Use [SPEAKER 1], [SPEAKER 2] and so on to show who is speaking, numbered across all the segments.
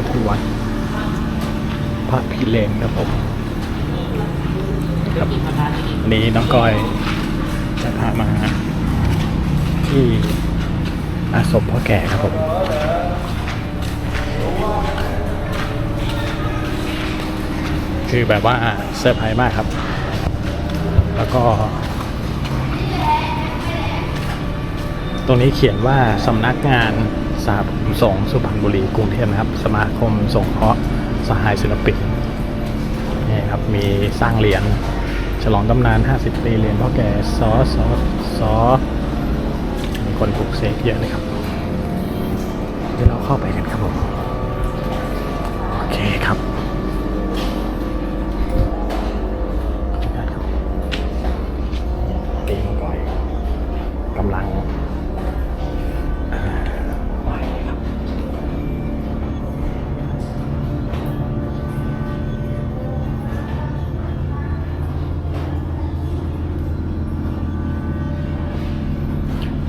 [SPEAKER 1] อยู่ที่วัดพระพิเรนครับผมครับนี้น้องก้อยจะพามาที่อาสมพ่อแก่ครับผมคือแบบว่าเซอร์ไพรส์มากครับ แล้วก็ ตรงนี้เขียนว่าสำนักงาน สาผสงสุพรรณบุรีกรุงเทพนะครับ สมาคมสงเคราะห์สหายศิลปินนี่ครับมีสร้างเหรียญฉลองตำนาน 50 ปีเหรียญพ่อแก่ซอสอสอมีคนปลูกเสกเยอะเลยครับเดี๋ยวเราเข้าไปกันครับผม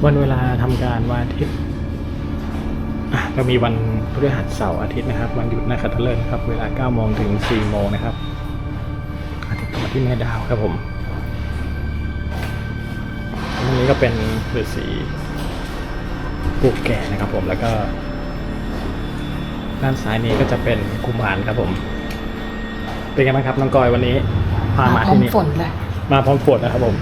[SPEAKER 1] วันเวลาทำการวันอาทิตย์อะก็มีวันพฤหัสเสาร์อาทิตย์นะครับ วันหยุดนักขัตฤกษ์ครับ เวลา9โมงถึง4โมงนะครับอาทิตย์ต่อที่แม่ดาวครับผมอันนี้ก็เป็นฤาษีปลูกแก่นะครับผมแล้วก็ ด้านซ้ายนี้ก็จะเป็นกุมารครับผม เป็นไงบ้างครับน้องกอยวันนี้พามาที่นี่
[SPEAKER 2] ฝนเลย
[SPEAKER 1] มาพร้อมฝนนะครับผม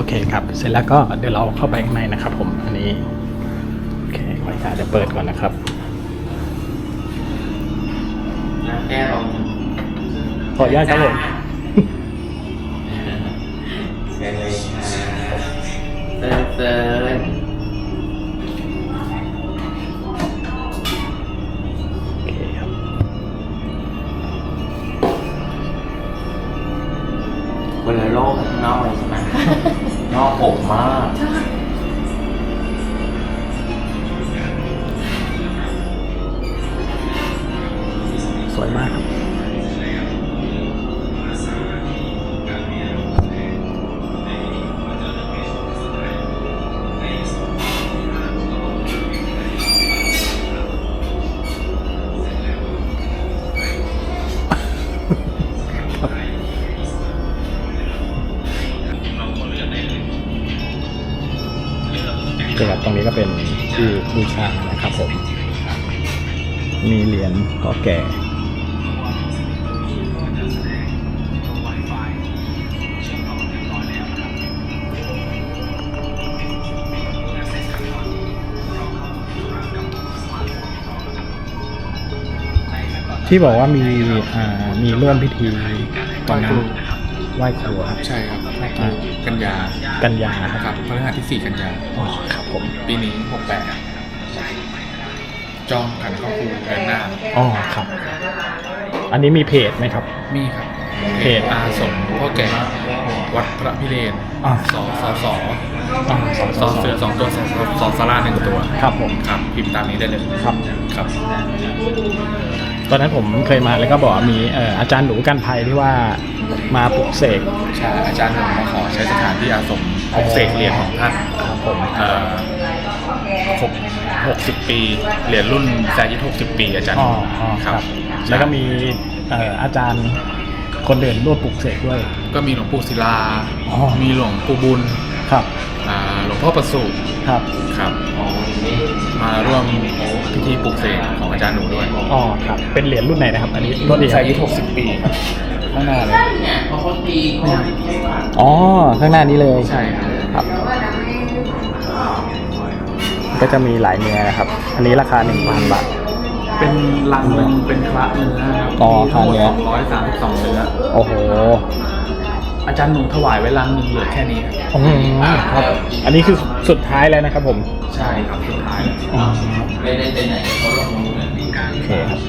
[SPEAKER 1] อเคครับ เสร็จแล้วก็เดี๋ยวเราเข้าไปข้างในนะครับ ผม อันนี้ โอเคขออนุญาตจะเปิดก่อนนะครับ
[SPEAKER 3] แก้ลง
[SPEAKER 1] ขออนุญาตครับผม
[SPEAKER 3] คนละโลกข้างนอกเลยใช่ไหม นอกผมมาก
[SPEAKER 1] สวยมากครับ บูชานะครับผม มีเหรียญพ่อแก่ที่บอกว่ามีอ่ามีร่วมพิธีตอนนั้นไหว้ครูครับ
[SPEAKER 4] ใช่ครับอ่ากันยา
[SPEAKER 1] กันยาค
[SPEAKER 4] ครับรับพฤหัสที่4กันยา
[SPEAKER 1] อ๋อครับผม
[SPEAKER 4] ปีนี้68 จองขันเข้าครูเดือนหน้า
[SPEAKER 1] อ๋อครับ อันนี้มีเพจไหมครับ
[SPEAKER 4] มีครับ
[SPEAKER 1] เพจ
[SPEAKER 4] อาสมพ่อแก่วัดพระพิเรน
[SPEAKER 1] อ่า
[SPEAKER 4] สอสอสอ
[SPEAKER 1] อ่าส
[SPEAKER 4] สอเสือสองตัวสอสอสอสาราหนึ่งตัว
[SPEAKER 1] ครับผม
[SPEAKER 4] ครับพิมพ์ตามนี้ได้เลย
[SPEAKER 1] ครับ
[SPEAKER 4] ครับ
[SPEAKER 1] ตอนนั้นผมเคยมาแล้วก็บอกว่ามีเอ่ออาจารย์หนูกันภัยที่ว่ามาปลุกเสก
[SPEAKER 4] ใช่อาจารย์หนุ่มมาขอใช้สถานที่อาสมปลุกเสกเหรียญของท่าน
[SPEAKER 1] ครับผม
[SPEAKER 4] เอ่อครบ 60 ปี เหรียญรุ่นแซยิท60 ปีอาจารย์ห
[SPEAKER 1] อ๋อ
[SPEAKER 4] นุ่ม
[SPEAKER 1] อ๋อค
[SPEAKER 4] ครั
[SPEAKER 1] รับ
[SPEAKER 4] บ
[SPEAKER 1] แล้วก็มีเอ่ออาจารย์คนเดินร่วมปลุกเสกด้วย
[SPEAKER 4] ก็มีหลวงปู่ศิลา
[SPEAKER 1] อ๋อ
[SPEAKER 4] มีหลวงปู่บุญ
[SPEAKER 1] ครับ
[SPEAKER 4] อ่าหลวงพ่อประสูติ
[SPEAKER 1] ครับ
[SPEAKER 4] ครับมาร่วมพิธีปลุกเสกของอาจารย์หนูด้วย
[SPEAKER 1] อ๋อ ครับ เป็นเหรียญรุ่นไหนนะครับ อันนี้รุ่นเดียว
[SPEAKER 4] อายุ60ปีครับข้างหน้าเลย
[SPEAKER 3] เพราะคนตีเขาไม่ได้ผ่าน
[SPEAKER 1] อ๋อ ข้างหน้านี้เลย
[SPEAKER 4] ใช่
[SPEAKER 1] ครับ ก็จะมีหลายเนื้อนะครับ อันนี้ราคา1,000บาท
[SPEAKER 4] เป็นลังหนึ่งเป็นพระเนื้อครับ
[SPEAKER 1] อ๋อ
[SPEAKER 4] มีทั้งหมด
[SPEAKER 1] พระเนื้อ
[SPEAKER 4] 232เนื้อ
[SPEAKER 1] โอ้โห
[SPEAKER 4] อาจารย์หนูถวายไว้ลังหนึ่งเหลือแค่นี้ครับ
[SPEAKER 1] อืมครับ อันนี้คือสุดท้ายแล้วนะครับผม
[SPEAKER 4] ใช่ครับสุดท้าย
[SPEAKER 1] อ๋อ
[SPEAKER 3] ไม่ได้ไปไหนเขาลงมือเหมือนกัน
[SPEAKER 1] โอเคครับ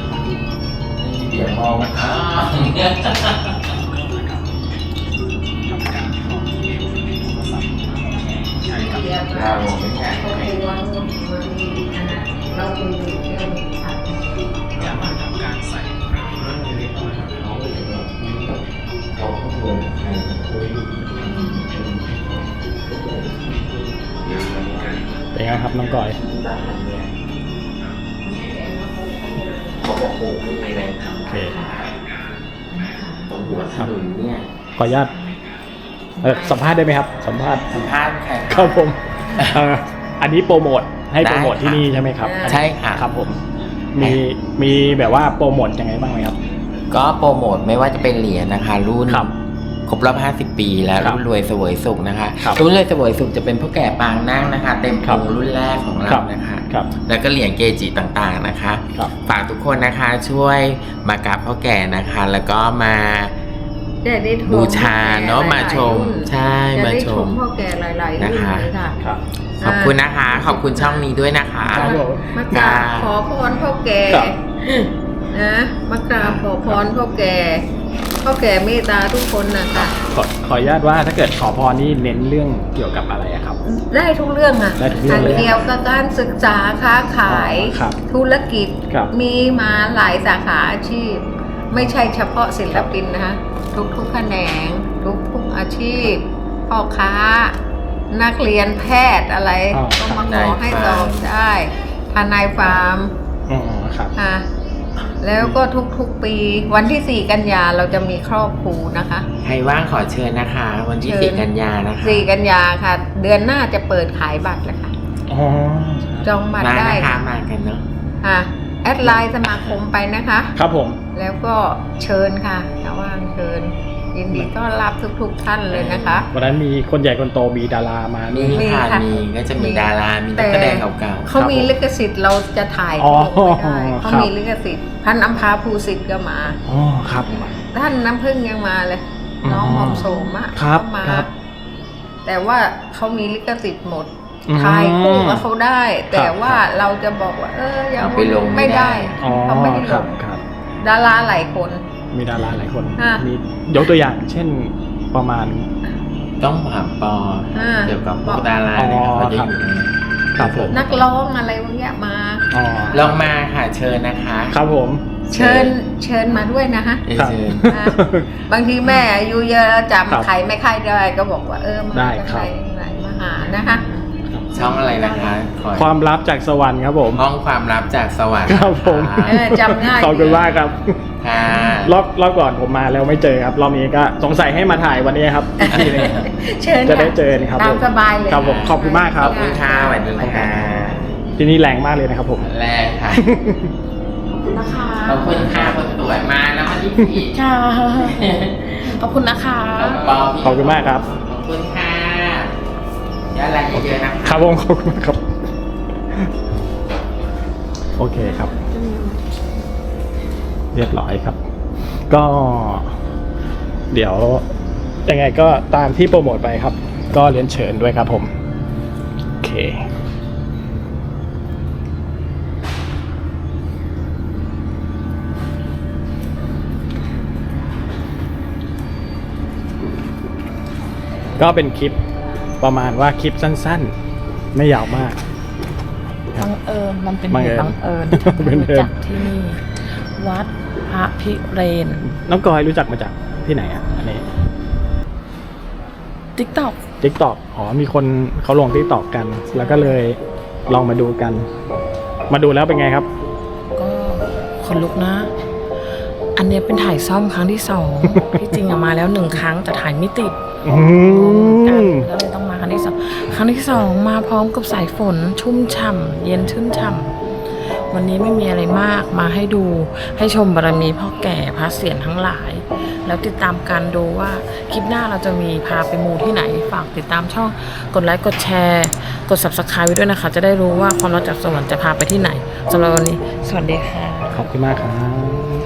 [SPEAKER 3] เดี๋ยวมองอ้าว
[SPEAKER 2] ยบ
[SPEAKER 3] เราไม่อยาก
[SPEAKER 2] ครอบ ครัวมันมีอันนั้นเราคุยเรื่องผัก
[SPEAKER 1] อยากมาทำการใส่
[SPEAKER 3] เขาควรใครคุย
[SPEAKER 1] เป็นไงครับน้องกอย
[SPEAKER 3] บ้านเนี่ยเขาบอกโอ้ไม่มีแรงทำ
[SPEAKER 1] โอเค
[SPEAKER 3] ตรงหัวถนนเนี่ย
[SPEAKER 1] ขออนุญาต เออสัมภาษณ์ได้ไหมครับ สัมภาษณ์
[SPEAKER 3] สัมภาษณ์ใคร
[SPEAKER 1] ครับผมเอ่ออันนี้โปรโมทให้โปรโมท
[SPEAKER 3] ได้ค่ะ
[SPEAKER 1] ที่นี่ใช่ไหมครับ
[SPEAKER 3] ใช่ค่ะ
[SPEAKER 1] ครับผมมีมีแบบว่าโปรโมทยังไงบ้างไหมครับ
[SPEAKER 3] ก็โปรโมทไม่ว่าจะเป็นเหรียญนะคะ รุ่น
[SPEAKER 1] ครับ
[SPEAKER 3] ครบรอบ 50 ปี แล้ว
[SPEAKER 1] ครับ
[SPEAKER 3] รุ่นรวยเสวยสุขนะคะ
[SPEAKER 1] ครับ
[SPEAKER 3] รุ่นรวยเสวยสุขจะเป็นผู้แก่ปางนั่งนะคะ เต็ม
[SPEAKER 1] ครั
[SPEAKER 3] พุ
[SPEAKER 1] บ
[SPEAKER 3] งรุ่นแรกของ
[SPEAKER 1] ครั
[SPEAKER 3] เรา
[SPEAKER 1] บ
[SPEAKER 3] นะคะ
[SPEAKER 1] ครับ
[SPEAKER 3] แล้วก็เหรียญเกจิต่างๆนะคะ
[SPEAKER 1] ครับ
[SPEAKER 3] ฝากทุกคนนะคะช่วยมากราบพ่อแก่นะคะ แล้วก็มา
[SPEAKER 2] ได้ได้ชม
[SPEAKER 3] บูชาเนอะ
[SPEAKER 2] พ่อแก่
[SPEAKER 3] มาชม
[SPEAKER 2] หลายๆรุ่น
[SPEAKER 3] ใช่
[SPEAKER 2] จะ
[SPEAKER 3] มา
[SPEAKER 2] ได้
[SPEAKER 3] ช
[SPEAKER 2] ช
[SPEAKER 3] ม
[SPEAKER 2] มพ่อแก่หลายๆรุ่น
[SPEAKER 3] นะคะ
[SPEAKER 2] เลยค่ะ
[SPEAKER 1] ครับ
[SPEAKER 3] ขอบคุณนะคะ ขอบคุณช่องนี้ด้วยนะคะ
[SPEAKER 1] ครับผม
[SPEAKER 2] มากราบขอพรพ่อแก่
[SPEAKER 1] ครับ
[SPEAKER 2] นะมากราบขอพรพ่อแก่พ่อแก่เมตตาทุกคนนะคะ
[SPEAKER 1] ขอขออนุญาตว่าถ้าเกิดขอพรนี่เน้นเรื่องเกี่ยวกับอะไรอะครับ
[SPEAKER 2] ได้ทุกเรื่องอะ
[SPEAKER 1] ได้ทุกเรื่องเลย
[SPEAKER 2] เกี่ยวกับการศึกษาค้าขาย
[SPEAKER 1] อ๋อครับ
[SPEAKER 2] ธุรกิจ
[SPEAKER 1] ครับ
[SPEAKER 2] มีมาหลายสาขาอาชีพ ไม่ใช่เฉพาะศิลปินนะคะ ทุกทุกๆแขนง ทุกทุกอาชีพ พ่อค้า นักเรียนแพทย์อะไร
[SPEAKER 1] อ๋อ
[SPEAKER 2] ก็มาข
[SPEAKER 3] ทนาย
[SPEAKER 2] อให้
[SPEAKER 3] ฟา
[SPEAKER 2] ต
[SPEAKER 3] ร์ม
[SPEAKER 2] อบได้ทนายฟาร์ม
[SPEAKER 1] อ๋อครับ
[SPEAKER 2] ค่ะแล้วก็ทุกๆปีวันที่ 4 กันยาเราจะมีครอบครูนะคะ
[SPEAKER 3] ใครว่างขอเชิญนะคะ วันที่
[SPEAKER 2] เชิญ
[SPEAKER 3] สี่กันยานะคะ
[SPEAKER 2] 4 กันยาค่ะ เดือนหน้าจะเปิดขายบัตรแล้วค่ะ
[SPEAKER 1] อ๋อ
[SPEAKER 2] จองบัตร
[SPEAKER 3] มา
[SPEAKER 2] ได้
[SPEAKER 3] นะคะ
[SPEAKER 2] ค่ะ
[SPEAKER 3] มากันเนาะ
[SPEAKER 2] ค่ะ แอดไลน์สมาคมไปนะคะ
[SPEAKER 1] ครับผม
[SPEAKER 2] แล้วก็เชิญค่ะถ้าว่างเชิญ ยินดีต้อนรับทุกๆท่านเลยนะคะ
[SPEAKER 1] วันนั้นมีคนใหญ่คนโตมีดารามา
[SPEAKER 3] มี
[SPEAKER 2] มี
[SPEAKER 3] ค่ะ
[SPEAKER 2] ค่ะ
[SPEAKER 3] มีก็จะมี
[SPEAKER 2] มี
[SPEAKER 3] ดารา มีนักแสดงเก่า
[SPEAKER 2] เขามีลิขสิทธิ์เราจะถ่าย
[SPEAKER 1] อ๋อ
[SPEAKER 2] ไม่ได้เขา
[SPEAKER 1] ครับ
[SPEAKER 2] มีลิขสิทธิ์พันอัมพาภูสิทธิ์ก็มา
[SPEAKER 1] อ๋อครับ
[SPEAKER 2] ท่านน้ำพึ่งยังมาเลย น้องหอมโสมอะ
[SPEAKER 1] ครับ
[SPEAKER 2] เขามา
[SPEAKER 1] ครับ
[SPEAKER 2] แต่ว่าเขามีลิขสิทธิ์หมด
[SPEAKER 1] อืม
[SPEAKER 2] ถ่ายคู่กับเขาได้ แต่
[SPEAKER 1] ครับ
[SPEAKER 2] ว่าเราจะบอกว่า เอออย่า
[SPEAKER 3] เอาไปลงไม่
[SPEAKER 2] ไม่
[SPEAKER 3] ได้
[SPEAKER 2] ได้
[SPEAKER 1] อ๋อ
[SPEAKER 2] เขาไม่ให้
[SPEAKER 1] ค
[SPEAKER 2] ล
[SPEAKER 1] รับ
[SPEAKER 2] ง
[SPEAKER 1] ครับ
[SPEAKER 2] ดาราหลายคน
[SPEAKER 1] มีดาราหลายคน
[SPEAKER 2] ค่ะ
[SPEAKER 1] มียกตัวอย่างเช่นประมาณ
[SPEAKER 3] ๆต้องถามปอ
[SPEAKER 2] อ่า
[SPEAKER 3] เกี่ยวกับพวกดาราเนี่ย
[SPEAKER 1] อ๋อ
[SPEAKER 3] เขาจะ
[SPEAKER 1] ครับ
[SPEAKER 3] อยู่ใน
[SPEAKER 1] ครับผม
[SPEAKER 2] นักร้องอะไรพวกเนี้ยมา
[SPEAKER 1] อ๋อ
[SPEAKER 3] ลองมาค่ะเชิญนะคะ
[SPEAKER 1] ครับผม
[SPEAKER 2] เชิญเชิญมาด้วยนะคะ
[SPEAKER 3] เชิญ
[SPEAKER 1] ครับ
[SPEAKER 3] เชิญ
[SPEAKER 2] อะบางทีแม่อายุเยอะ
[SPEAKER 1] ครับ
[SPEAKER 2] จำใครไม่ใครได้ก็บอกว่าเออมา
[SPEAKER 1] ได้
[SPEAKER 2] จาก
[SPEAKER 1] ครั
[SPEAKER 2] ไหน
[SPEAKER 1] บ
[SPEAKER 2] ไหนมาหานะคะ
[SPEAKER 3] ช่องอะไรนะคะขอ
[SPEAKER 1] ความลับจากสวรรค์ครับผม
[SPEAKER 3] ห้องความลับจากสวรรค์
[SPEAKER 1] ครับผม
[SPEAKER 2] เออจำง่าย
[SPEAKER 1] ขอบคุณมากครับ
[SPEAKER 3] ค่ะ
[SPEAKER 1] รอบรอบก่อนผมมาแล้วไม่เจอครับ รอบนี้ก็สงสัยให้มาถ่ายวันนี้ครับอีกทีหนึง
[SPEAKER 2] เชิญ
[SPEAKER 1] จะได้
[SPEAKER 2] ค่
[SPEAKER 1] เจอครับ
[SPEAKER 2] ตาม
[SPEAKER 1] ผม
[SPEAKER 2] สบายเลย
[SPEAKER 1] ครับผมขอบคุณมากค
[SPEAKER 3] ข
[SPEAKER 1] รับ
[SPEAKER 3] อบคุณค่ะสวัสดีค่ะ
[SPEAKER 1] ที่นี่แรงมากเลยนะครับผม
[SPEAKER 3] แรกค่ะ
[SPEAKER 5] นะคะ
[SPEAKER 3] ขอบคุณค่ะคนสวยมาแล้ววันที่สี่
[SPEAKER 5] ค่ะ ขอบคุณนะคะ
[SPEAKER 3] ปอพี่
[SPEAKER 1] ขอบคุณมากครับ
[SPEAKER 3] ขอบคุณค่ะ ยาอะไรเยอะๆนะคะ
[SPEAKER 1] ครับผมขอบคุณมากครับ โอเคครับ เรียบร้อยครับ ก็ เดี๋ยวยังไงก็ตามที่โปรโมทไปครับ ก็เรียนเชิญด้วยครับผม โอเค ก็เป็นคลิป ประมาณว่าคลิปสั้นๆ ไม่ยาวมาก
[SPEAKER 5] บังเอิญมันเป็น
[SPEAKER 1] บัง
[SPEAKER 5] เห
[SPEAKER 1] เอิญ
[SPEAKER 5] ตุบังเอิญ
[SPEAKER 1] เป็น
[SPEAKER 5] รู้
[SPEAKER 1] เหตุ
[SPEAKER 5] จักที่นี่ วัดพระพิเรน
[SPEAKER 1] น้องกอยรู้จักมาจากที่ไหนอะอันนี้
[SPEAKER 5] ติ๊กต็อก
[SPEAKER 1] ทิกตอกอ๋อมีคนเขาลงทิกตอกกัน แล้วก็เลยลองมาดูกัน มาดูแล้วเป็นไงครับ
[SPEAKER 5] ก็คนลุกนะ อันเนี้ยเป็นถ่ายซ่อมครั้งที่สอง ที่จริงอะมาแล้วหนึ่งครั้งแต่ถ่ายไม่ติด
[SPEAKER 1] อืม
[SPEAKER 5] ก็เลยต้องมาครั้ง ที่สองครั้งที่สองมาพร้อมกับสายฝนชุ่มฉ่ำเย็นชุ่มฉ่ำวันนี้ไม่มีอะไรมากมาให้ดูให้ชมบารมีพ่อแก่พระเศียรทั้งหลาย แล้วติดตามการดูว่าคลิปหน้าเราจะมีพาไปมูที่ไหนฝากติดตามช่องกดไลค์กดแชร์ กด subscribe ไว้ด้วยนะคะ จะได้รู้ว่าความรักจากสวรรค์จะพาไปที่ไหนสำหรับวันนี้ สวัสดีค่ะ
[SPEAKER 1] ขอบคุณมากครับ